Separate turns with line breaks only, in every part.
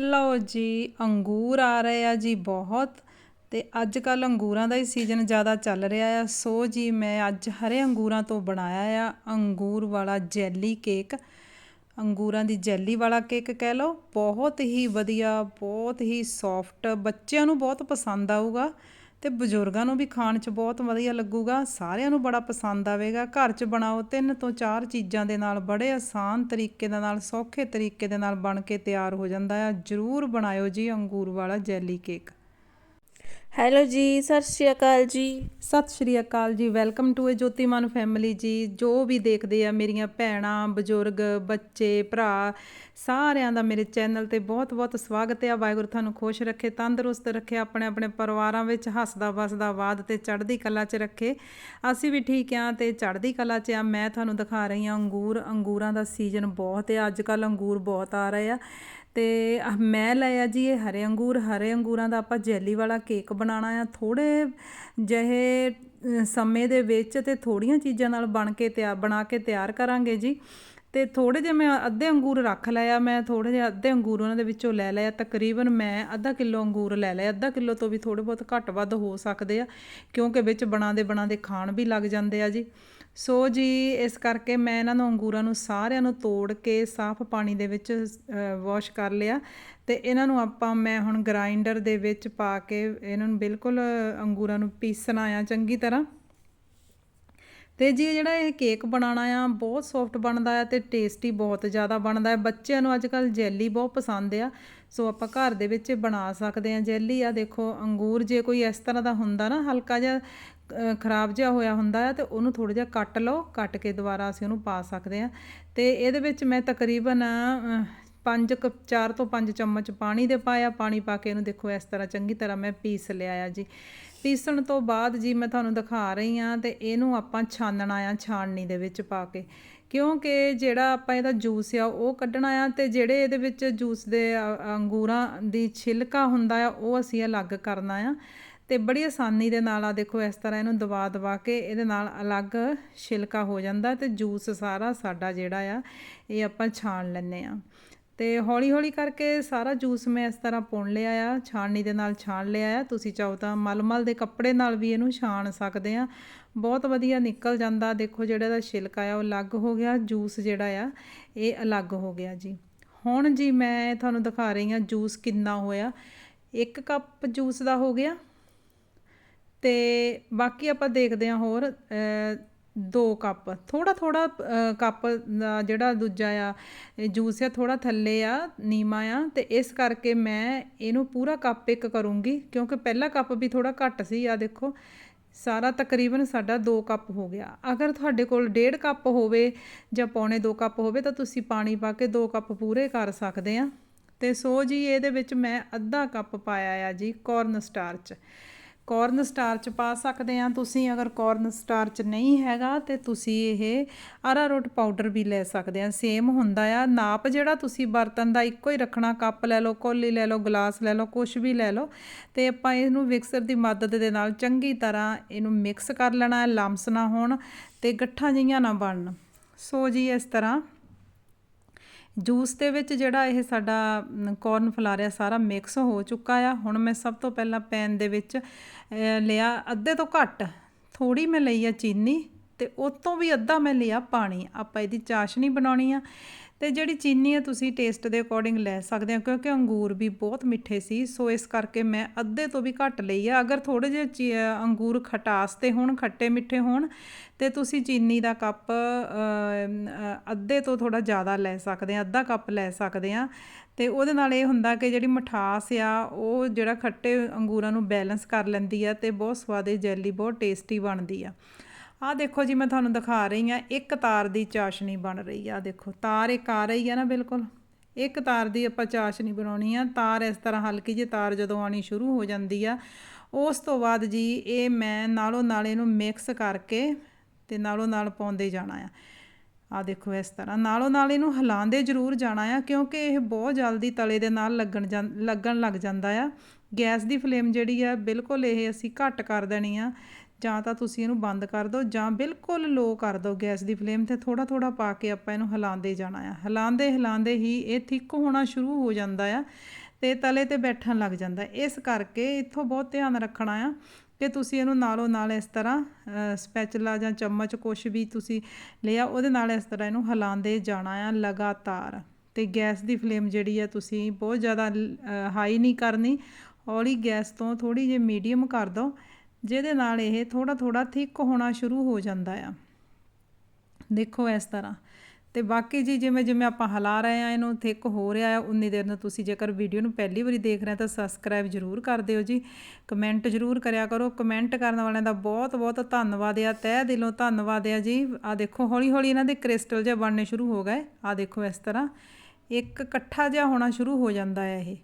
ਲਓ ਜੀ, ਅੰਗੂਰ ਆ ਰਹੇ ਆ ਜੀ ਬਹੁਤ। ਤੇ ਅੱਜ ਕੱਲ ਅੰਗੂਰਾਂ ਦਾ ਹੀ ਸੀਜ਼ਨ ਜ਼ਿਆਦਾ ਚੱਲ ਰਿਹਾ ਆ। ਸੋ ਜੀ, ਮੈਂ ਅੱਜ ਹਰੇ ਅੰਗੂਰਾਂ ਤੋਂ ਬਣਾਇਆ ਆ ਅੰਗੂਰ ਵਾਲਾ ਜੈਲੀ ਕੇਕ ਅੰਗੂਰਾਂ ਦੀ ਜੈਲੀ ਵਾਲਾ ਕੇਕ ਕਹਿ ਲਓ। ਬਹੁਤ ਹੀ ਵਧੀਆ, ਬਹੁਤ ਹੀ ਸੌਫਟ ਬੱਚਿਆਂ ਨੂੰ ਬਹੁਤ ਪਸੰਦ ਆਊਗਾ। ਤੇ ਬਜ਼ੁਰਗਾਂ ਨੂੰ ਵੀ ਖਾਣ 'ਚ ਬਹੁਤ ਵਧੀਆ ਲੱਗੂਗਾ। ਸਾਰਿਆਂ ਨੂੰ ਬੜਾ ਪਸੰਦ ਆਵੇਗਾ। ਘਰ 'ਚ ਬਣਾਓ ਤਿੰਨ ਤੋਂ ਚਾਰ ਚੀਜ਼ਾਂ ਦੇ ਨਾਲ, ਬੜੇ ਆਸਾਨ ਤਰੀਕੇ ਦੇ ਨਾਲ, ਸੌਖੇ ਤਰੀਕੇ ਦੇ ਨਾਲ ਬਣ ਕੇ ਤਿਆਰ ਹੋ ਜਾਂਦਾ ਆ। ਜਰੂਰ ਬਣਾਇਓ ਜੀ ਅੰਗੂਰ ਵਾਲਾ ਜੈਲੀ ਕੇਕ।
ਹੈਲੋ ਜੀ, ਸਤਿ ਸ਼੍ਰੀ ਅਕਾਲ ਜੀ।
ਸਤਿ ਸ਼੍ਰੀ ਅਕਾਲ ਜੀ, welcome to a Jotiman family ਜੀ। ਜੋ ਵੀ ਦੇਖਦੇ ਆ ਮੇਰੀਆਂ ਭੈਣਾਂ, ਬਜ਼ੁਰਗ, ਬੱਚੇ, ਭਰਾ, ਸਾਰਿਆਂ ਦਾ ਮੇਰੇ ਚੈਨਲ ਤੇ ਬਹੁਤ-ਬਹੁਤ ਸਵਾਗਤ ਹੈ। ਵਾਹਿਗੁਰੂ ਤੁਹਾਨੂੰ ਖੁਸ਼ ਰੱਖੇ, ਤੰਦਰੁਸਤ ਰੱਖੇ ਆਪਣੇ ਆਪਣੇ ਪਰਿਵਾਰਾਂ ਵਿੱਚ ਹੱਸਦਾ ਵਸਦਾ ਬਾਦ ਤੇ ਚੜ੍ਹਦੀ ਕਲਾ 'ਚ ਰੱਖੇ। ਅਸੀਂ ਵੀ ਠੀਕ ਆ ਤੇ ਚੜ੍ਹਦੀ ਕਲਾ 'ਚ ਆ ਮੈਂ ਤੁਹਾਨੂੰ ਦਿਖਾ ਰਹੀ ਆ ਅੰਗੂਰ। ਅੰਗੂਰਾਂ ਦਾ ਸੀਜ਼ਨ ਬਹੁਤ ਹੈ। ਅੱਜ ਕੱਲ ਅੰਗੂਰ ਬਹੁਤ ਆ ਰਹੇ ਆ। ਅਤੇ ਮੈਂ ਲਿਆ ਜੀ ਇਹ ਹਰੇ ਅੰਗੂਰ। ਹਰੇ ਅੰਗੂਰਾਂ ਦਾ ਆਪਾਂ ਜੈਲੀ ਵਾਲਾ ਕੇਕ ਬਣਾਉਣਾ ਆ। ਥੋੜ੍ਹੇ ਜਿਹੇ ਸਮੇਂ ਦੇ ਵਿੱਚ ਅਤੇ ਥੋੜ੍ਹੀਆਂ ਚੀਜ਼ਾਂ ਨਾਲ ਬਣ ਕੇ ਤਿਆਰ ਬਣਾ ਕੇ ਤਿਆਰ ਕਰਾਂਗੇ ਜੀ। ਅਤੇ ਥੋੜ੍ਹੇ ਜਿਹੇ ਮੈਂ ਅੱਧੇ ਅੰਗੂਰ ਰੱਖ ਲਿਆ ਮੈਂ ਥੋੜ੍ਹੇ ਜਿਹੇ ਅੱਧੇ ਅੰਗੂਰ ਉਹਨਾਂ ਦੇ ਵਿੱਚੋਂ ਲੈ ਲਿਆ ਤਕਰੀਬਨ ਮੈਂ ਅੱਧਾ ਕਿਲੋ ਅੰਗੂਰ ਲੈ ਲਿਆ ਅੱਧਾ ਕਿਲੋ ਤੋਂ ਵੀ ਥੋੜ੍ਹੇ ਬਹੁਤ ਘੱਟ ਵੱਧ ਹੋ ਸਕਦੇ ਆ। ਕਿਉਂਕਿ ਵਿੱਚ ਬਣਾਦੇ ਬਣਾਦੇ ਖਾਣ ਵੀ ਲੱਗ ਜਾਂਦੇ ਆ ਜੀ। ਸੋ ਜੀ, ਇਸ ਕਰਕੇ ਮੈਂ ਇਹਨਾਂ ਨੂੰ ਅੰਗੂਰਾਂ ਨੂੰ ਸਾਰਿਆਂ ਨੂੰ ਤੋੜ ਕੇ ਸਾਫ਼ ਪਾਣੀ ਦੇ ਵਿੱਚ ਵਾਸ਼ ਕਰ ਲਿਆ ਤੇ ਇਹਨਾਂ ਨੂੰ ਆਪਾਂ ਮੈਂ ਹੁਣ ਗ੍ਰਾਈਂਡਰ ਦੇ ਵਿੱਚ ਪਾ ਕੇ ਇਹਨਾਂ ਨੂੰ ਬਿਲਕੁਲ ਅੰਗੂਰਾਂ ਨੂੰ ਪੀਸਣਾ ਆ ਚੰਗੀ ਤਰ੍ਹਾਂ। ਤੇ ਜੀ ਜਿਹੜਾ ਇਹ ਕੇਕ ਬਣਾਉਣਾ ਆ, ਬਹੁਤ ਸੌਫਟ ਬਣਦਾ ਆ ਤੇ ਟੇਸਟੀ ਬਹੁਤ ਜ਼ਿਆਦਾ ਬਣਦਾ ਹੈ ਬੱਚਿਆਂ ਨੂੰ ਅੱਜ ਕੱਲ ਜੈਲੀ ਬਹੁਤ ਪਸੰਦ ਆ। ਸੋ ਆਪਾਂ ਘਰ ਦੇ ਵਿੱਚ ਬਣਾ ਸਕਦੇ ਆ ਜੈਲੀ ਆ। ਦੇਖੋ, ਅੰਗੂਰ ਜੇ ਕੋਈ ਇਸ ਤਰ੍ਹਾਂ ਦਾ ਹੁੰਦਾ ਨਾ, ਹਲਕਾ ਜਿਹਾ ਖਰਾਬ ਜਿਹਾ ਹੋਇਆ ਹੁੰਦਾ ਹੈ ਤੇ ਉਹਨੂੰ ਥੋੜਾ ਜਿਹਾ ਕੱਟ ਲਓ, ਕੱਟ ਕੇ ਦੁਬਾਰਾ ਅਸੀਂ ਉਹਨੂੰ ਪਾ ਸਕਦੇ ਆ ਤੇ ਇਹਦੇ ਵਿੱਚ ਮੈਂ ਤਕਰੀਬਨ 5 ਕੱਪ 4 ਤੋਂ 5 ਚਮਚ ਪਾਣੀ ਦੇ ਪਾਇਆ। ਪਾਣੀ ਪਾ ਕੇ ਇਹਨੂੰ ਦੇਖੋ ਇਸ ਤਰ੍ਹਾਂ ਚੰਗੀ ਤਰ੍ਹਾਂ ਮੈਂ ਪੀਸ ਲਿਆ ਆ ਜੀ। ਪੀਸਣ ਤੋਂ ਬਾਅਦ ਜੀ ਮੈਂ ਤੁਹਾਨੂੰ ਦਿਖਾ ਰਹੀ ਆ ਤੇ ਇਹਨੂੰ ਆਪਾਂ ਛਾਨਣਾ ਆ ਛਾਣਨੀ ਦੇ ਵਿੱਚ ਪਾ ਕੇ। ਕਿਉਂਕਿ ਜਿਹੜਾ ਆਪਾਂ ਇਹਦਾ ਜੂਸ ਆ ਉਹ ਕੱਢਣਾ ਆ ਤੇ ਜਿਹੜੇ ਇਹਦੇ ਵਿੱਚ ਜੂਸ ਦੇ ਅੰਗੂਰਾਂ ਦੀ ਛਿਲਕਾ ਹੁੰਦਾ ਆ ਉਹ ਅਸੀਂ ਅਲੱਗ ਕਰਨਾ ਆ। ਤੇ ਬੜੀ ਆਸਾਨੀ ਦੇ ਨਾਲ ਆ ਦੇਖੋ ਇਸ ਤਰ੍ਹਾਂ ਇਹਨੂੰ ਦਬਾ ਦਬਾ ਕੇ ਇਹਦੇ ਨਾਲ ਅਲੱਗ ਛਿਲਕਾ ਹੋ ਜਾਂਦਾ ਤੇ ਜੂਸ ਸਾਰਾ ਸਾਡਾ ਜਿਹੜਾ ਆ, ਇਹ ਆਪਾਂ ਛਾਣ ਲੈਨੇ ਆ ਤੇ ਹੌਲੀ ਹੌਲੀ ਕਰਕੇ ਸਾਰਾ ਜੂਸ ਮੈਂ ਇਸ ਤਰ੍ਹਾਂ ਪੁਣ ਲਿਆ ਆ, ਛਾਣਨੀ ਦੇ ਨਾਲ ਛਾਣ ਲਿਆ ਆ। ਤੁਸੀਂ ਚਾਹੋ ਤਾਂ ਮਲਮਲ ਦੇ ਕੱਪੜੇ ਨਾਲ ਵੀ ਇਹਨੂੰ ਛਾਣ ਸਕਦੇ ਆ ਬਹੁਤ ਵਧੀਆ ਨਿਕਲ ਜਾਂਦਾ, ਦੇਖੋ ਜਿਹੜਾ ਦਾ ਛਿਲਕਾ ਆ, ਉਹ ਅਲੱਗ ਹੋ ਗਿਆ, ਜੂਸ ਜਿਹੜਾ ਆ, ਇਹ ਅਲੱਗ ਹੋ ਗਿਆ ਜੀ। ਹੁਣ ਜੀ ਮੈਂ ਤੁਹਾਨੂੰ ਦਿਖਾ ਰਹੀ ਆ ਜੂਸ ਕਿੰਨਾ ਹੋਇਆ। 1 ਕੱਪ ਜੂਸ ਦਾ ਹੋ ਗਿਆ। ਤੇ ਬਾਕੀ ਆਪਾਂ ਦੇਖਦੇ ਹਾਂ ਹੋਰ ਦੋ ਕੱਪ। ਥੋੜਾ ਥੋੜਾ ਕੱਪ ਦਾ ਜਿਹੜਾ ਦੂਜਾ ਆ ਜੂਸ ਆ ਥੋੜਾ ਥੱਲੇ ਆ, ਨੀਮਾ ਆ, ਤੇ ਇਸ ਕਰਕੇ ਮੈਂ ਇਹਨੂੰ ਪੂਰਾ ਕੱਪ ਇੱਕ ਕਰੂੰਗੀ, ਕਿਉਂਕਿ ਪਹਿਲਾ ਕੱਪ ਵੀ ਥੋੜਾ ਘੱਟ ਸੀ ਆ ਦੇਖੋ, ਸਾਰਾ ਤਕਰੀਬਨ ਸਾਡਾ 2 ਕੱਪ ਹੋ ਗਿਆ। ਅਗਰ ਤੁਹਾਡੇ ਕੋਲ 1.5 ਕੱਪ ਹੋਵੇ ਜਾਂ ਪੌਣੇ 2 ਕੱਪ ਹੋਵੇ, ਤਾਂ ਤੁਸੀਂ ਪਾਣੀ ਪਾ ਕੇ 2 ਕੱਪ ਪੂਰੇ ਕਰ ਸਕਦੇ ਆ। ਤੇ ਸੋ ਜੀ, ਇਹਦੇ ਵਿੱਚ ਮੈਂ ਅੱਧਾ ਕੱਪ ਪਾਇਆ ਆ ਜੀ ਕੋਰਨ ਸਟਾਰਚ ਕੋਰਨ ਸਟਾਰਚ ਪਾ ਸਕਦੇ ਆ ਤੁਸੀਂ ਅਗਰ ਕੋਰਨ ਸਟਾਰਚ ਨਹੀਂ ਹੈਗਾ ਤੇ ਤੁਸੀਂ ਇਹ ਅਰਾਰੋਟ ਪਾਊਡਰ ਵੀ ਲੈ ਸਕਦੇ ਆ ਸੇਮ ਹੁੰਦਾ ਆ। ਨਾਪ ਜਿਹੜਾ ਤੁਸੀਂ ਬਰਤਨ ਦਾ ਇੱਕੋ ਹੀ ਰੱਖਣਾ, ਕੱਪ ਲੈ ਲਓ, ਕੋਲੀ ਲੈ ਲਓ, ਗਲਾਸ ਲੈ ਲਓ ਕੁਝ ਵੀ ਲੈ ਲਓ, ਤੇ ਆਪਾਂ ਇਹਨੂੰ ਮਿਕਸਰ ਦੀ ਮਦਦ ਦੇ ਨਾਲ ਚੰਗੀ ਤਰ੍ਹਾਂ ਇਹਨੂੰ ਮਿਕਸ ਕਰ ਲੈਣਾ, ਲੰਮਸ ਨਾ ਹੋਣ ਤੇ ਗੱਠਾਂ ਜਿਹੀਆਂ ਨਾ ਬਣਨ। ਸੋ ਜੀ, ਇਸ ਤਰ੍ਹਾਂ ਜੂਸ ਦੇ ਵਿੱਚ ਜਿਹੜਾ ਇਹ ਸਾਡਾ ਕੋਰਨ ਫਲਾਰ ਆ ਸਾਰਾ ਮਿਕਸ ਹੋ ਚੁੱਕਾ ਆ। ਹੁਣ ਮੈਂ ਸਭ ਤੋਂ ਪਹਿਲਾਂ ਪੈਨ ਦੇ ਵਿੱਚ ਲਿਆ ਅੱਧੇ ਤੋਂ ਘੱਟ। ਥੋੜੀ ਮੈਂ ਲਈ ਆ ਚੀਨੀ ਤੇ ਉਸ ਤੋਂ ਵੀ ਅੱਧਾ ਮੈਂ ਲਿਆ ਪਾਣੀ। ਆਪਾਂ ਇਹਦੀ ਚਾਸ਼ਨੀ ਬਣਾਉਣੀ ਆ। ਤੇ ਜਿਹੜੀ ਚੀਨੀ ਹੈ ਤੁਸੀਂ ਟੇਸਟ ਦੇ ਅਕੋਰਡਿੰਗ ਲੈ ਸਕਦੇ ਹੋ, ਕਿਉਂਕਿ ਅੰਗੂਰ ਵੀ ਬਹੁਤ ਮਿੱਠੇ ਸੀ, ਸੋ ਇਸ ਕਰਕੇ ਮੈਂ ਅੱਧੇ ਤੋਂ ਵੀ ਘੱਟ ਲਈ ਆ। ਅਗਰ ਥੋੜੇ ਜਿਹੇ ਅੰਗੂਰ ਖਟਾਸ ਤੇ ਹੋਣ, ਖੱਟੇ ਮਿੱਠੇ ਹੋਣ, ਤੇ ਤੁਸੀਂ ਚੀਨੀ ਦਾ ਕੱਪ ਅੱਧੇ ਤੋਂ ਥੋੜਾ ਜ਼ਿਆਦਾ ਲੈ ਸਕਦੇ ਆ, ਅੱਧਾ ਕੱਪ ਲੈ ਸਕਦੇ ਆ। ਤੇ ਉਹਦੇ ਨਾਲ ਇਹ ਹੁੰਦਾ ਕਿ ਜਿਹੜੀ ਮਠਾਸ ਆ, ਉਹ ਜਿਹੜਾ ਖੱਟੇ ਅੰਗੂਰਾਂ ਨੂੰ ਬੈਲੈਂਸ ਕਰ ਲੈਂਦੀ ਆ ਤੇ ਬਹੁਤ ਸਵਾਦੀ ਜੈਲੀ ਬਹੁਤ ਟੇਸਟੀ ਬਣਦੀ ਆ। ਆਹ ਦੇਖੋ ਜੀ ਮੈਂ ਤੁਹਾਨੂੰ ਦਿਖਾ ਰਹੀ ਆ ਇੱਕ ਤਾਰ ਦੀ ਚਾਸ਼ਨੀ ਬਣ ਰਹੀ ਆ, ਦੇਖੋ। ਤਾਰ ਇੱਕ ਆ ਰਹੀ ਆ ਨਾ ਬਿਲਕੁਲ। ਇੱਕ ਤਾਰ ਦੀ ਆਪਾਂ ਚਾਸ਼ਨੀ ਬਣਾਉਣੀ ਆ। ਤਾਰ ਇਸ ਤਰ੍ਹਾਂ ਹਲਕੀ ਜਿਹੀ ਤਾਰ ਜਦੋਂ ਆਣੀ ਸ਼ੁਰੂ ਹੋ ਜਾਂਦੀ ਆ, ਉਸ ਤੋਂ ਬਾਅਦ ਜੀ ਇਹ ਮੈਂ ਨਾਲੋਂ ਨਾਲ ਇਹਨੂੰ ਮਿਕਸ ਕਰਕੇ ਤੇ ਨਾਲੋਂ ਨਾਲ ਪਾਉਂਦੇ ਜਾਣਾ ਆ। ਆ ਦੇਖੋ ਇਸ ਤਰ੍ਹਾਂ। ਨਾਲੋਂ ਨਾਲ ਇਹਨੂੰ ਹਿਲਾਉਂਦੇ ਜ਼ਰੂਰ ਜਾਣਾ ਆ, ਕਿਉਂਕਿ ਇਹ ਬਹੁਤ ਜਲਦੀ ਤਲੇ ਦੇ ਨਾਲ ਲੱਗਣ ਲੱਗਣ ਲੱਗ ਜਾਂਦਾ ਆ। ਗੈਸ ਦੀ ਫਲੇਮ ਜਿਹੜੀ ਆ, ਬਿਲਕੁਲ ਇਹ ਅਸੀਂ ਘੱਟ ਕਰ ਦੇਣੀ ਆ। ਜਾਂ ਤਾਂ ਤੁਸੀਂ ਇਹਨੂੰ ਬੰਦ ਕਰ ਦਿਓ ਜਾਂ ਬਿਲਕੁਲ ਲੋ ਕਰ ਦਿਓ ਗੈਸ ਦੀ ਫਲੇਮ ਤੇ ਥੋੜਾ ਥੋੜਾ ਪਾ ਕੇ ਆਪਾਂ ਇਹਨੂੰ ਹਿਲਾਉਂਦੇ ਜਾਣਾ ਆ। ਹਿਲਾਉਂਦੇ ਹਿਲਾਉਂਦੇ ਹੀ ਇਹ ਥਿੱਕ ਹੋਣਾ ਸ਼ੁਰੂ ਹੋ ਜਾਂਦਾ ਆ ਤੇ ਤਲੇ ਤੇ ਬੈਠਣ ਲੱਗ ਜਾਂਦਾ। ਇਸ ਕਰਕੇ ਇੱਥੋਂ ਬਹੁਤ ਧਿਆਨ ਰੱਖਣਾ ਆ ਕਿ ਤੁਸੀਂ ਇਹਨੂੰ ਨਾਲੋਂ ਨਾਲ ਇਸ ਤਰ੍ਹਾਂ ਸਪੈਚੂਲਾ ਜਾਂ ਚਮਚ ਕੁਛ ਵੀ ਤੁਸੀਂ ਲਿਆ ਉਹਦੇ ਨਾਲ ਇਸ ਤਰ੍ਹਾਂ ਇਹਨੂੰ ਹਿਲਾਉਂਦੇ ਜਾਣਾ ਆ ਲਗਾਤਾਰ। ਤੇ ਗੈਸ ਦੀ ਫਲੇਮ ਜਿਹੜੀ ਆ ਤੁਸੀਂ ਬਹੁਤ ਜ਼ਿਆਦਾ ਹਾਈ ਨਹੀਂ ਕਰਨੀ। ਹੌਲੀ ਗੈਸ ਤੋਂ ਥੋੜੀ ਜਿਹੀ ਮੀਡੀਅਮ ਕਰ ਦਿਓ ਜਿਹਦੇ ਨਾਲ ਇਹ ਥੋੜਾ ਥੋੜਾ ਥਿੱਕ ਹੋਣਾ ਸ਼ੁਰੂ ਹੋ ਜਾਂਦਾ ਆ। ਦੇਖੋ ਇਸ ਤਰ੍ਹਾਂ। ਤੇ ਬਾਕੀ ਜੀ ਜਿਵੇਂ ਜਿਵੇਂ ਆਪਾਂ ਹਿਲਾ ਰਹੇ ਆ, ਇਹਨੂੰ ਥਿਕ ਹੋ ਰਿਹਾ ਆ, ਉਨੀ ਦੇਰ ਨੂੰ ਤੁਸੀਂ ਜੇਕਰ ਵੀਡੀਓ ਨੂੰ ਪਹਿਲੀ ਵਾਰੀ ਦੇਖ ਰਹੇ ਤਾਂ ਸਬਸਕ੍ਰਾਈਬ ਜ਼ਰੂਰ ਕਰ ਦਿਓ ਜੀ। ਕਮੈਂਟ ਜ਼ਰੂਰ ਕਰਿਆ ਕਰੋ। ਕਮੈਂਟ ਕਰਨ ਵਾਲਿਆਂ ਦਾ ਬਹੁਤ ਬਹੁਤ ਧੰਨਵਾਦ ਆ। ਤਹਿ ਦਿਲੋਂ ਧੰਨਵਾਦ ਆ ਜੀ। ਆ ਦੇਖੋ, ਹੌਲੀ ਹੌਲੀ ਇਹਨਾਂ ਦੇ ਕ੍ਰਿਸਟਲ ਜਿਹਾ ਬਣਨੇ ਸ਼ੁਰੂ ਹੋ ਗਏ। ਆ ਦੇਖੋ ਇਸ ਤਰ੍ਹਾਂ। ਇੱਕ ਇਕੱਠਾ ਜਿਹਾ ਹੋਣਾ ਸ਼ੁਰੂ ਹੋ ਜਾਂਦਾ ਹੈ ਇਹ।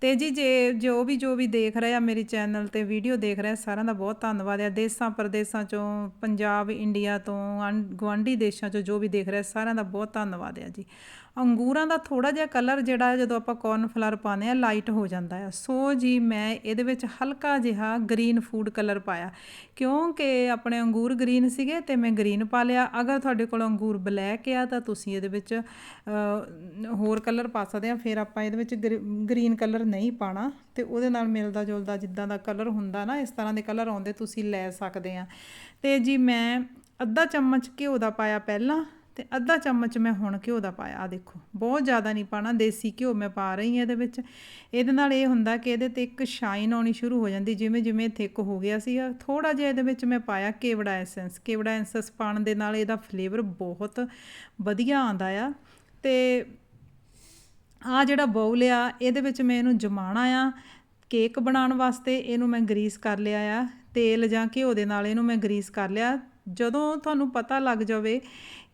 ਤੇ ਜੀ, ਜੇ ਜੋ ਵੀ ਜੋ ਵੀ ਦੇਖ ਰਹੇ ਆ ਮੇਰੀ ਚੈਨਲ ਤੇ ਵੀਡੀਓ ਦੇਖ ਰਹੇ ਸਾਰਿਆਂ ਦਾ ਬਹੁਤ ਧੰਨਵਾਦ ਆ। ਦੇਸਾਂ ਪ੍ਰਦੇਸਾਂ ਚੋਂ, ਪੰਜਾਬ, ਇੰਡੀਆ ਤੋਂ ਅਨ- ਗੁਆਂਢੀ ਦੇਸ਼ਾਂ ਚੋਂ ਜੋ ਵੀ ਦੇਖ ਰਿਹਾ ਸਾਰਿਆਂ ਦਾ ਬਹੁਤ ਧੰਨਵਾਦ ਆ ਜੀ। ਅੰਗੂਰਾਂ ਦਾ ਥੋੜਾ ਜਿਹਾ ਕਲਰ ਜਿਹੜਾ ਜਦੋਂ ਆਪਾਂ ਕੌਰਨਫਲਾਵਰ ਪਾਉਂਦੇ ਆ ਲਾਈਟ ਹੋ ਜਾਂਦਾ ਆ ਸੋ ਜੀ, ਮੈਂ ਇਹਦੇ ਵਿੱਚ ਹਲਕਾ ਜਿਹਾ ਗ੍ਰੀਨ ਫੂਡ ਕਲਰ ਪਾਇਆ। ਕਿਉਂਕਿ ਆਪਣੇ ਅੰਗੂਰ ਗ੍ਰੀਨ ਸੀਗੇ ਤੇ ਮੈਂ ਗ੍ਰੀਨ ਪਾ ਲਿਆ। ਅਗਰ ਤੁਹਾਡੇ ਕੋਲ ਅੰਗੂਰ ਬਲੈਕ ਆ, ਤਾਂ ਤੁਸੀਂ ਇਹਦੇ ਵਿੱਚ ਹੋਰ ਕਲਰ ਪਾ ਸਕਦੇ ਆ। ਫਿਰ ਆਪਾਂ ਇਹਦੇ ਵਿੱਚ ਗ੍ਰੀਨ ਕਲਰ ਨਹੀਂ ਪਾਣਾ ਤੇ ਉਹਦੇ ਨਾਲ ਮਿਲਦਾ ਜੁਲਦਾ ਜਿੱਦਾਂ ਦਾ ਕਲਰ ਹੁੰਦਾ ਨਾ, ਇਸ ਤਰ੍ਹਾਂ ਦੇ ਕਲਰ ਆਉਂਦੇ, ਤੁਸੀਂ ਲੈ ਸਕਦੇ ਆ। ਤੇ ਜੀ, ਮੈਂ ਅੱਧਾ ਚਮਚ ਘਿਓ ਦਾ ਪਾਇਆ ਪਹਿਲਾਂ। ਤੇ ਅੱਧਾ ਚਮਚ ਮੈਂ ਹੁਣ ਘਿਓ ਦਾ ਪਾਇਆ। ਆ ਦੇਖੋ, ਬਹੁਤ ਜ਼ਿਆਦਾ ਨਹੀਂ ਪਾਣਾ, ਦੇਸੀ ਘਿਓ ਮੈਂ ਪਾ ਰਹੀ ਹਾਂ ਇਹਦੇ ਵਿੱਚ। ਇਹਦੇ ਨਾਲ ਇਹ ਹੁੰਦਾ ਕਿ ਇਹਦੇ ਤੇ ਇੱਕ ਸ਼ਾਈਨ ਆਉਣੀ ਸ਼ੁਰੂ ਹੋ ਜਾਂਦੀ, ਜਿਵੇਂ ਜਿਵੇਂ ਥਿਕ ਹੋ ਗਿਆ ਸੀਗਾ। ਥੋੜਾ ਜਿਹਾ ਇਹਦੇ ਵਿੱਚ ਮੈਂ ਪਾਇਆ ਕੇਵੜਾ ਐਸੈਂਸ। ਕੇਵੜਾ ਐਸੈਂਸ ਪਾਉਣ ਦੇ ਨਾਲ ਇਹਦਾ ਫਲੇਵਰ ਬਹੁਤ ਵਧੀਆ ਆਉਂਦਾ ਆ। ਤੇ ਆ ਜਿਹੜਾ ਬਾਉਲ ਆ, ਇਹਦੇ ਵਿੱਚ ਮੈਂ ਇਹਨੂੰ ਜਮਾਣਾ ਆ ਕੇਕ ਬਣਾਉਣ ਵਾਸਤੇ। ਇਹਨੂੰ ਮੈਂ ਗਰੀਸ ਕਰ ਲਿਆ ਆ। ਤੇਲ ਜਾਂ ਘਿਓ ਦੇ ਨਾਲ ਇਹਨੂੰ ਮੈਂ ਗਰੀਸ ਕਰ ਲਿਆ। ਜਦੋਂ ਤੁਹਾਨੂੰ ਪਤਾ ਲੱਗ ਜਾਵੇ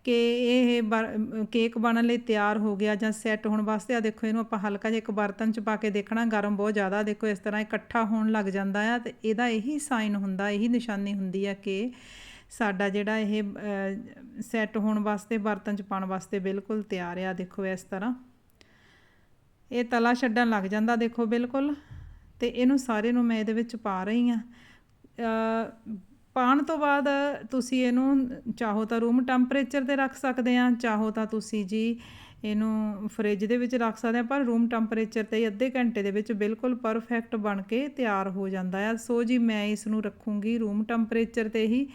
ਕਿ ਇਹ ਬਰ- ਕੇਕ ਬਣਨ ਲਈ ਤਿਆਰ ਹੋ ਗਿਆ ਜਾਂ ਸੈੱਟ ਹੋਣ ਵਾਸਤੇ ਆ ਦੇਖੋ ਇਹਨੂੰ ਆਪਾਂ ਹਲਕਾ ਜਿਹਾ ਇੱਕ ਬਰਤਨ 'ਚ ਪਾ ਕੇ ਦੇਖਣਾ, ਗਰਮ ਬਹੁਤ ਜ਼ਿਆਦਾ, ਦੇਖੋ ਇਸ ਤਰ੍ਹਾਂ ਇਕੱਠਾ ਹੋਣ ਲੱਗ ਜਾਂਦਾ ਆ, ਤੇ ਇਹਦਾ ਇਹੀ ਸਾਈਨ ਹੁੰਦਾ, ਇਹੀ ਨਿਸ਼ਾਨੀ ਹੁੰਦੀ ਆ ਕਿ ਸਾਡਾ ਜਿਹੜਾ ਇਹ ਸੈੱਟ ਹੋਣ ਵਾਸਤੇ, ਬਰਤਨ 'ਚ ਪਾਉਣ ਵਾਸਤੇ ਬਿਲਕੁਲ ਤਿਆਰ ਆ, ਦੇਖੋ ਇਸ ਤਰ੍ਹਾਂ। ਇਹ ਤਲਾ ਛੱਡਣ ਲੱਗ ਜਾਂਦਾ, ਦੇਖੋ ਬਿਲਕੁਲ, ਤੇ ਇਹਨੂੰ ਸਾਰੇ ਨੂੰ ਮੈਂ ਇਹਦੇ ਵਿੱਚ ਪਾ ਰਹੀ ਆ। ਪਾਉਣ ਤੋਂ ਬਾਅਦ ਤੁਸੀਂ ਇਹਨੂੰ ਚਾਹੋ ਤਾਂ ਰੂਮ ਟੈਂਪਰੇਚਰ ਤੇ ਰੱਖ ਸਕਦੇ ਆ ਚਾਹੋ ਤਾਂ ਤੁਸੀਂ ਜੀ ਇਹਨੂੰ ਫ੍ਰਿਜ ਦੇ ਵਿੱਚ ਰੱਖ ਸਕਦੇ ਆ ਪਰ ਰੂਮ ਟੈਂਪਰੇਚਰ ਤੇ ਅੱਧੇ ਘੰਟੇ ਦੇ ਵਿੱਚ ਬਿਲਕੁਲ ਪਰਫੈਕਟ ਬਣ ਕੇ ਤਿਆਰ ਹੋ ਜਾਂਦਾ ਆ ਸੋ ਜੀ, ਮੈਂ ਇਸ ਨੂੰ ਰੱਖੂੰਗੀ ਰੂਮ ਟੈਂਪਰੇਚਰ ਤੇ ਹੀ।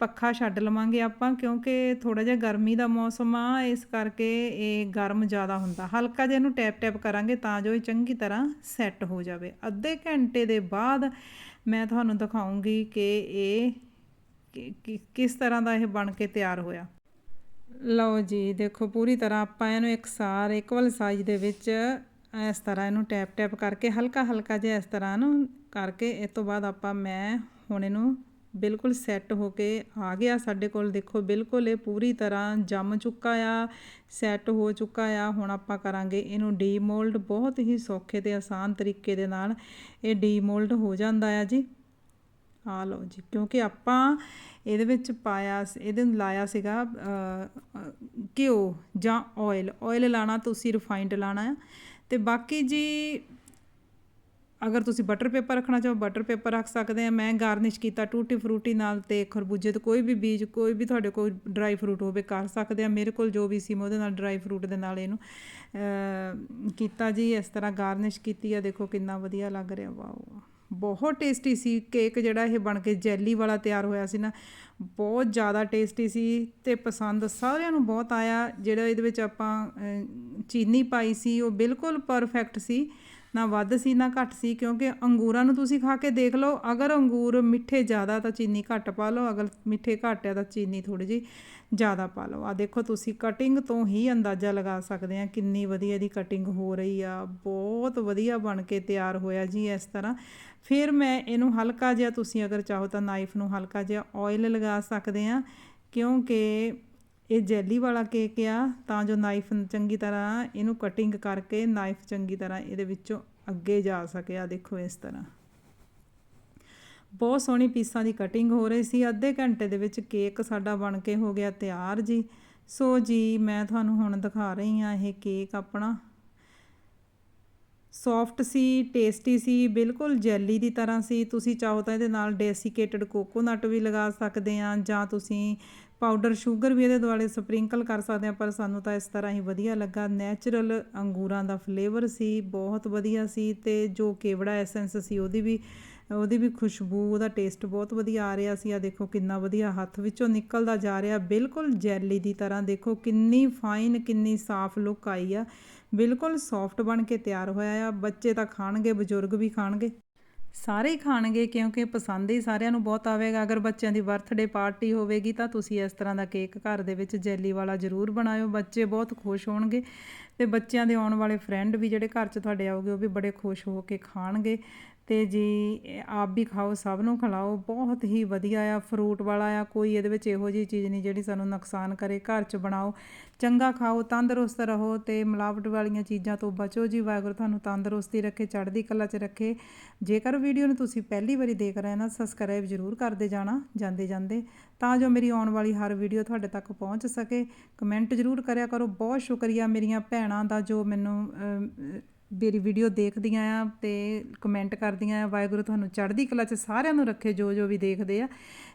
ਪੱਖਾ ਛੱਡ ਲਵਾਂਗੇ ਆਪਾਂ, ਕਿਉਂਕਿ ਥੋੜਾ ਜਿਹਾ ਗਰਮੀ ਦਾ ਮੌਸਮ ਆ, ਇਸ ਕਰਕੇ ਇਹ ਗਰਮ ਜ਼ਿਆਦਾ ਹੁੰਦਾ। ਹਲਕਾ ਜਿਹਾ ਇਹਨੂੰ ਟੈਪ ਟੈਪ ਕਰਾਂਗੇ ਤਾਂ ਜੋ ਇਹ ਚੰਗੀ ਤਰ੍ਹਾਂ ਸੈੱਟ ਹੋ ਜਾਵੇ। ਅੱਧੇ ਘੰਟੇ ਦੇ ਬਾਅਦ ਮੈਂ ਤੁਹਾਨੂੰ ਦਿਖਾਉਂਗੀ ਕਿ ਇਹ ਕਿਸ ਤਰ੍ਹਾਂ ਦਾ ਇਹ ਬਣ ਕੇ ਤਿਆਰ ਹੋਇਆ। ਲਓ ਜੀ, ਦੇਖੋ ਪੂਰੀ ਤਰ੍ਹਾਂ ਆਪਾਂ ਇਹਨੂੰ ਇਕਸਾਰ ਇਕਵਲ ਸਾਈਜ਼ ਦੇ ਵਿੱਚ ਇਸ ਤਰ੍ਹਾਂ ਇਹਨੂੰ ਟੈਪ ਟੈਪ ਕਰਕੇ ਹਲਕਾ ਹਲਕਾ ਜਿਹਾ ਇਸ ਤਰ੍ਹਾਂ ਨੂੰ ਕਰਕੇ, ਇਸ ਤੋਂ ਬਾਅਦ ਆਪਾਂ ਮੈਂ ਹੁਣ ਇਹਨੂੰ ਬਿਲਕੁਲ ਸੈੱਟ ਹੋ ਕੇ ਆ ਗਿਆ ਸਾਡੇ ਕੋਲ। ਦੇਖੋ, ਬਿਲਕੁਲ ਇਹ ਪੂਰੀ ਤਰ੍ਹਾਂ ਜੰਮ ਚੁੱਕਾ ਆ, ਸੈੱਟ ਹੋ ਚੁੱਕਾ ਆ। ਹੁਣ ਆਪਾਂ ਕਰਾਂਗੇ ਇਹਨੂੰ ਡੀਮੋਲਡ ਬਹੁਤ ਹੀ ਸੌਖੇ ਤੇ ਆਸਾਨ ਤਰੀਕੇ ਦੇ ਨਾਲ ਇਹ ਡੀਮੋਲਡ ਹੋ ਜਾਂਦਾ ਆ ਜੀ। ਆ ਲਓ ਜੀ, ਕਿਉਂਕਿ ਆਪਾਂ ਇਹਦੇ ਵਿੱਚ ਪਾਇਆ ਇਹਦੇ ਨੂੰ ਲਾਇਆ ਸੀਗਾ ਘਿਓ ਜਾਂ ਆਇਲ ਆਇਲ ਲਾਣਾ, ਤੁਸੀਂ ਰਿਫਾਈਨਡ ਲਾਣਾ ਆ। ਤੇ ਬਾਕੀ ਜੀ ਅਗਰ ਤੁਸੀਂ ਬਟਰ ਪੇਪਰ ਰੱਖਣਾ ਚਾਹੋ ਬਟਰ ਪੇਪਰ ਰੱਖ ਸਕਦੇ ਆ ਮੈਂ ਗਾਰਨਿਸ਼ ਕੀਤਾ ਟੂਟੀ ਫਰੂਟੀ ਨਾਲ ਤੇ ਖਰਬੂਜੇ ਤੇ ਕੋਈ ਵੀ ਬੀਜ, ਕੋਈ ਵੀ ਤੁਹਾਡੇ ਕੋਲ ਡਰਾਈ ਫਰੂਟ ਹੋਵੇ, ਕਰ ਸਕਦੇ ਆ ਮੇਰੇ ਕੋਲ ਜੋ ਵੀ ਸੀ, ਮੈਂ ਉਹਦੇ ਨਾਲ ਡਰਾਈ ਫਰੂਟ ਦੇ ਨਾਲ ਇਹਨੂੰ ਕੀਤਾ ਜੀ, ਇਸ ਤਰ੍ਹਾਂ ਗਾਰਨਿਸ਼ ਕੀਤੀ ਆ। ਦੇਖੋ ਕਿੰਨਾ ਵਧੀਆ ਲੱਗ ਰਿਹਾ, ਵਾਓ ਬਹੁਤ ਟੇਸਟੀ ਸੀ। ਕੇਕ ਜਿਹੜਾ ਇਹ ਬਣ ਕੇ ਜੈਲੀ ਵਾਲਾ ਤਿਆਰ ਹੋਇਆ ਸੀ ਨਾ, ਬਹੁਤ ਜ਼ਿਆਦਾ ਟੇਸਟੀ ਸੀ ਤੇ ਪਸੰਦ ਸਾਰਿਆਂ ਨੂੰ ਬਹੁਤ ਆਇਆ। ਜਿਹੜਾ ਇਹਦੇ ਵਿੱਚ ਆਪਾਂ ਚੀਨੀ ਪਾਈ ਸੀ, ਉਹ ਬਿਲਕੁਲ ਪਰਫੈਕਟ ਸੀ। ਨਾ ਵੱਧ ਸੀ ਨਾ ਘੱਟ ਸੀ, ਕਿਉਂਕਿ ਅੰਗੂਰਾਂ ਨੂੰ ਤੁਸੀਂ ਖਾ ਕੇ ਦੇਖ ਲਓ, ਅਗਰ ਅੰਗੂਰ ਮਿੱਠੇ ਜ਼ਿਆਦਾ ਤਾਂ ਚੀਨੀ ਘੱਟ ਪਾ ਲਓ, ਅਗਰ ਮਿੱਠੇ ਘੱਟ ਹੈ ਤਾਂ ਚੀਨੀ ਥੋੜੀ ਜਿਹੀ ਜ਼ਿਆਦਾ ਪਾ ਲਓ। ਆ ਦੇਖੋ ਤੁਸੀਂ ਕਟਿੰਗ ਤੋਂ ਹੀ ਅੰਦਾਜ਼ਾ ਲਗਾ ਸਕਦੇ ਆ ਕਿੰਨੀ ਵਧੀਆ ਦੀ ਕਟਿੰਗ ਹੋ ਰਹੀ ਆ, ਬਹੁਤ ਵਧੀਆ ਬਣ ਕੇ ਤਿਆਰ ਹੋਇਆ ਜੀ ਇਸ ਤਰ੍ਹਾਂ। ਫਿਰ ਮੈਂ ਇਹਨੂੰ ਹਲਕਾ ਜਿਹਾ, ਤੁਸੀਂ ਅਗਰ ਚਾਹੋ ਤਾਂ ਨਾਈਫ ਨੂੰ ਹਲਕਾ ਜਿਹਾ ਆਇਲ ਲਗਾ ਸਕਦੇ ਆ ਕਿਉਂਕਿ ਇਹ ਜੈਲੀ ਵਾਲਾ ਕੇਕ ਆ, ਤਾਂ ਜੋ ਨਾਈਫ ਚੰਗੀ ਤਰ੍ਹਾਂ ਇਹਨੂੰ ਕਟਿੰਗ ਕਰਕੇ ਨਾਈਫ ਚੰਗੀ ਤਰ੍ਹਾਂ ਇਹਦੇ ਵਿੱਚੋਂ ਅੱਗੇ ਜਾ ਸਕੇ। ਆ ਦੇਖੋ ਇਸ ਤਰ੍ਹਾਂ। ਬਹੁਤ ਸੋਹਣੀ ਪੀਸਾਂ ਦੀ ਕਟਿੰਗ ਹੋ ਰਹੀ ਸੀ। ਅੱਧੇ ਘੰਟੇ ਦੇ ਵਿੱਚ ਕੇਕ ਸਾਡਾ ਬਣ ਕੇ ਹੋ ਗਿਆ ਤਿਆਰ ਜੀ। ਸੋ ਜੀ, ਮੈਂ ਤੁਹਾਨੂੰ ਹੁਣ ਦਿਖਾ ਰਹੀ ਹਾਂ ਇਹ ਕੇਕ ਆਪਣਾ। ਸੌਫਟ ਸੀ ਟੇਸਟੀ ਸੀ, ਬਿਲਕੁਲ ਜੈਲੀ ਦੀ ਤਰ੍ਹਾਂ ਸੀ। ਤੁਸੀਂ ਚਾਹੋ ਤਾਂ ਇਹਦੇ ਨਾਲ ਡੈਸੀਕੇਟਡ ਕੋਕੋਨਟ ਵੀ ਲਗਾ ਸਕਦੇ ਆ ਜਾਂ ਤੁਸੀਂ ਪਾਊਡਰ ਸ਼ੂਗਰ ਵੀ ਇਹਦੇ ਦੁਆਲੇ ਸਪਰਿੰਕਲ ਕਰ ਸਕਦੇ ਆ ਪਰ ਸਾਨੂੰ ਤਾਂ ਇਸ ਤਰ੍ਹਾਂ ਹੀ ਵਧੀਆ ਲੱਗਾ। ਨੈਚੁਰਲ ਅੰਗੂਰਾਂ ਦਾ ਫਲੇਵਰ ਸੀ, ਬਹੁਤ ਵਧੀਆ ਸੀ ਤੇ ਜੋ ਕੇਵੜਾ ਐਸੈਂਸ ਸੀ ਉਹਦੀ ਵੀ ਉਹਦੀ ਵੀ ਖੁਸ਼ਬੂ, ਉਹਦਾ ਟੇਸਟ ਬਹੁਤ ਵਧੀਆ ਆ ਰਿਹਾ ਸੀ। ਆ ਦੇਖੋ ਕਿੰਨਾ ਵਧੀਆ ਹੱਥ ਵਿੱਚੋਂ ਨਿਕਲਦਾ ਜਾ ਰਿਹਾ। ਬਿਲਕੁਲ ਜੈਲੀ ਦੀ ਤਰ੍ਹਾਂ ਦੇਖੋ ਕਿੰਨੀ ਫਾਈਨ ਕਿੰਨੀ ਸਾਫ਼ ਲੁੱਕ ਆਈ ਆ। ਬਿਲਕੁਲ ਸੌਫਟ ਬਣ ਕੇ ਤਿਆਰ ਹੋਇਆ ਆ। ਬੱਚੇ ਤਾਂ ਖਾਣਗੇ, ਬਜ਼ੁਰਗ ਵੀ ਖਾਣਗੇ। ਸਾਰੇ ਹੀ ਖਾਣਗੇ ਕਿਉਂਕਿ ਪਸੰਦ ਹੀ ਸਾਰਿਆਂ ਨੂੰ ਬਹੁਤ ਆਵੇਗਾ। ਅਗਰ ਬੱਚਿਆਂ ਦੀ ਬਰਥਡੇ ਪਾਰਟੀ ਹੋਵੇਗੀ ਤਾਂ ਤੁਸੀਂ ਇਸ ਤਰ੍ਹਾਂ ਦਾ ਕੇਕ ਘਰ ਦੇ ਵਿੱਚ ਜੈਲੀ ਵਾਲਾ ਜ਼ਰੂਰ ਬਣਾਇਓ। ਬੱਚੇ ਬਹੁਤ ਖੁਸ਼ ਹੋਣਗੇ ਤੇ ਬੱਚਿਆਂ ਦੇ ਆਉਣ ਵਾਲੇ ਫਰੈਂਡ ਵੀ ਜਿਹੜੇ ਘਰ 'ਚ ਤੁਹਾਡੇ ਆਉਗੇ, ਉਹ ਵੀ ਬੜੇ ਖੁਸ਼ ਹੋ ਕੇ ਖਾਣਗੇ। ਤੇ ਜੀ ਆਪ ਵੀ ਖਾਓ, ਸਭ ਨੂੰ ਖਿਲਾਓ, ਬਹੁਤ ਹੀ ਵਧੀਆ ਆ ਫਰੂਟ ਵਾਲਾ ਆ, ਕੋਈ ਇਹਦੇ ਵਿੱਚ ਇਹੋ ਜਿਹੀ ਚੀਜ਼ ਨਹੀਂ ਜਿਹੜੀ ਸਾਨੂੰ ਨੁਕਸਾਨ ਕਰੇ, ਘਰ 'ਚ ਬਣਾਓ, ਚੰਗਾ ਖਾਓ, ਤੰਦਰੁਸਤ ਰਹੋ ਤੇ ਮਿਲਾਵਟ ਵਾਲੀਆਂ ਚੀਜ਼ਾਂ ਤੋਂ ਬਚੋ ਜੀ, ਵਾਹਿਗੁਰੂ ਤੁਹਾਨੂੰ ਤੰਦਰੁਸਤੀ ਰੱਖੇ, ਚੜ੍ਹਦੀ ਕਲਾ 'ਚ ਰੱਖੇ। ਜੇਕਰ ਵੀਡੀਓ ਨੂੰ ਤੁਸੀਂ ਪਹਿਲੀ ਵਾਰੀ ਦੇਖ ਰਹੇ ਨਾ ਸਬਸਕ੍ਰਾਈਬ ਜ਼ਰੂਰ ਕਰਦੇ ਜਾਣਾ, ਜਾਂਦੇ ਜਾਂਦੇ, ਤਾਂ ਜੋ ਮੇਰੀ ਆਉਣ ਵਾਲੀ ਹਰ ਵੀਡੀਓ ਤੁਹਾਡੇ ਤੱਕ ਪਹੁੰਚ ਸਕੇ। ਕਮੈਂਟ ਜ਼ਰੂਰ ਕਰਿਆ ਕਰੋ। ਬਹੁਤ ਸ਼ੁਕਰੀਆ ਮੇਰੀਆਂ ਭੈਣਾਂ ਦਾ ਜੋ ਮੈਨੂੰ ਮੇਰੀ ਵੀਡੀਓ ਦੇਖਦੀਆਂ ਆ ਤੇ ਕਮੈਂਟ ਕਰਦੀਆਂ ਆ, ਵਾਹਿਗੁਰੂ ਤੁਹਾਨੂੰ ਚੜ੍ਹਦੀ ਕਲਾ 'ਚ ਸਾਰਿਆਂ ਨੂੰ ਰੱਖੇ, ਜੋ ਜੋ ਵੀ ਦੇਖਦੇ ਆ।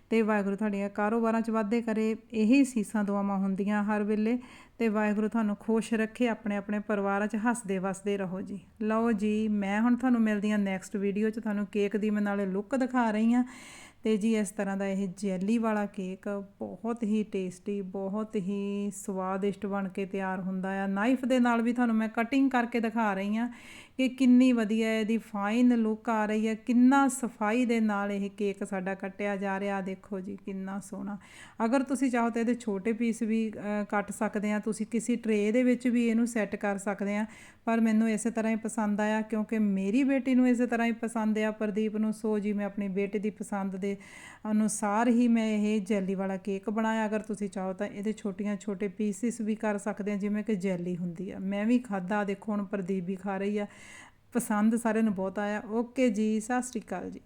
ਤੇ ਵਾਹਿਗੁਰੂ ਤੁਹਾਡੀਆਂ ਕਾਰੋਬਾਰਾਂ 'ਚ ਵਾਧੇ ਕਰੇ, ਇਹੀ ਸੀਸਾਂ ਦੁਆਵਾਂ ਹੁੰਦੀਆਂ ਹਰ ਵੇਲੇ। ਤੇ ਵਾਹਿਗੁਰੂ ਤੁਹਾਨੂੰ ਖੁਸ਼ ਰੱਖੇ, ਆਪਣੇ ਆਪਣੇ ਪਰਿਵਾਰਾਂ 'ਚ ਹੱਸਦੇ ਵਸਦੇ ਰਹੋ ਜੀ। ਲਓ ਜੀ, ਮੈਂ ਹੁਣ ਤੁਹਾਨੂੰ ਮਿਲਦੀ ਹਾਂ ਨੈਕਸਟ ਵੀਡੀਓ 'ਚ। ਤੁਹਾਨੂੰ ਕੇਕ ਦੀ ਮੈਂ ਨਾਲੇ ਲੁੱਕ ਦਿਖਾ ਰਹੀ ਹਾਂ। ਤੇ ਜੀ ਇਸ ਤਰ੍ਹਾਂ ਦਾ ਇਹ ਜੈਲੀ ਵਾਲਾ ਕੇਕ ਬਹੁਤ ਹੀ ਟੇਸਟੀ, ਬਹੁਤ ਹੀ ਸਵਾਦਿਸ਼ਟ ਬਣ ਕੇ ਤਿਆਰ ਹੁੰਦਾ ਆ। ਨਾਈਫ ਦੇ ਨਾਲ ਵੀ ਤੁਹਾਨੂੰ ਮੈਂ ਕਟਿੰਗ ਕਰਕੇ ਦਿਖਾ ਰਹੀ ਹਾਂ ਕਿ ਕਿੰਨੀ ਵਧੀਆ ਇਹਦੀ ਫਾਈਨ ਲੁੱਕ ਆ ਰਹੀ ਹੈ, ਕਿੰਨਾ ਸਫ਼ਾਈ ਦੇ ਨਾਲ ਇਹ ਕੇਕ ਸਾਡਾ ਕੱਟਿਆ ਜਾ ਰਿਹਾ। ਦੇਖੋ ਜੀ, ਕਿੰਨਾ ਸੋਹਣਾ। ਅਗਰ ਤੁਸੀਂ ਚਾਹੋ ਤਾਂ ਇਹਦੇ ਛੋਟੇ ਪੀਸ ਵੀ ਕੱਟ ਸਕਦੇ ਆ। ਤੁਸੀਂ ਕਿਸੇ ਟਰੇ ਦੇ ਵਿੱਚ ਵੀ ਇਹਨੂੰ ਸੈੱਟ ਕਰ ਸਕਦੇ ਆ। ਪਰ ਮੈਨੂੰ ਇਸੇ ਤਰ੍ਹਾਂ ਹੀ ਪਸੰਦ ਆਇਆ, ਕਿਉਂਕਿ ਮੇਰੀ ਬੇਟੀ ਨੂੰ ਇਸੇ ਤਰ੍ਹਾਂ ਹੀ ਪਸੰਦ ਆ, ਪ੍ਰਦੀਪ ਨੂੰ। ਸੋ ਜੀ, ਮੈਂ ਆਪਣੀ ਬੇਟੀ ਦੀ ਪਸੰਦ ਦੇ ਅਨੁਸਾਰ ਹੀ ਮੈਂ ਇਹ ਜੈਲੀ ਵਾਲਾ ਕੇਕ ਬਣਾਇਆ। ਅਗਰ ਤੁਸੀਂ ਚਾਹੋ ਤਾਂ ਇਹਦੇ ਛੋਟੀਆਂ, ਛੋਟੇ ਪੀਸਿਸ ਵੀ ਕਰ ਸਕਦੇ ਆ, ਜਿਵੇਂ ਕਿ ਜੈਲੀ ਹੁੰਦੀ ਆ। ਮੈਂ ਵੀ ਖਾਦਾ ਦੇਖੋ ਹੁਣ ਪ੍ਰਦੀਪ ਵੀ ਖਾ ਰਹੀ ਆ। ਪਸੰਦ ਸਾਰਿਆਂ ਨੂੰ ਬਹੁਤ ਆਇਆ। ਓਕੇ ਜੀ ਸਤਿ ਸ਼੍ਰੀ ਅਕਾਲ ਜੀ।